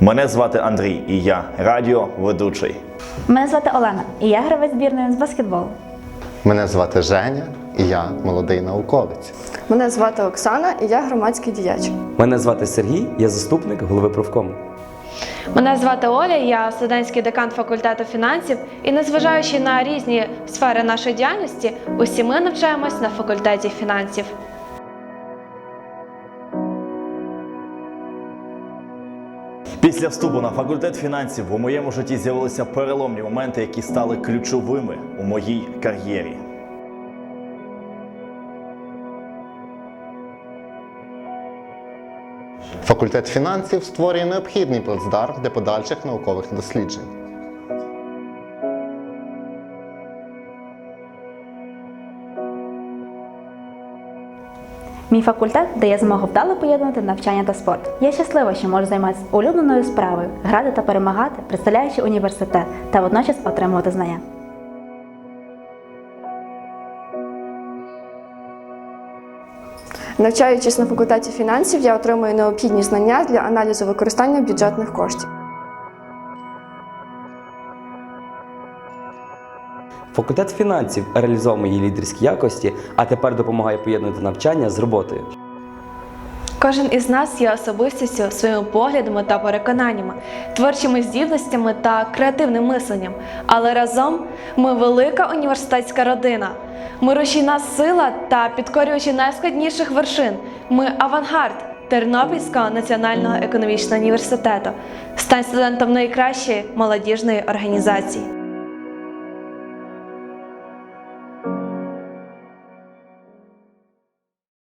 Мене звати Андрій, і я радіоведучий. Мене звати Олена, і я гравець збірної з баскетболу. Мене звати Женя, і я молодий науковець. Мене звати Оксана, і я громадський діяч. Мене звати Сергій, я заступник голови профкому. Мене звати Оля, я студентський декан факультету фінансів, і незважаючи на різні сфери нашої діяльності, усі ми навчаємось на факультеті фінансів. Після вступу на факультет фінансів у моєму житті з'явилися переломні моменти, які стали ключовими у моїй кар'єрі. Факультет фінансів створює необхідний плацдарм для подальших наукових досліджень. Мій факультет дає змогу вдало поєднувати навчання та спорт. Я щаслива, що можу займатися улюбленою справою, грати та перемагати, представляючи університет та водночас отримувати знання. Навчаючись на факультеті фінансів, я отримую необхідні знання для аналізу використання бюджетних коштів. Факультет фінансів реалізував мої лідерські якості, а тепер допомагає поєднувати навчання з роботою. Кожен із нас є особистістю своїми поглядами та переконаннями, творчими здібностями та креативним мисленням. Але разом ми велика університетська родина. Ми рушійна сила та підкорюючи найскладніших вершин. Ми авангард Тернопільського національного економічного університету. Стань студентом найкращої молодіжної організації.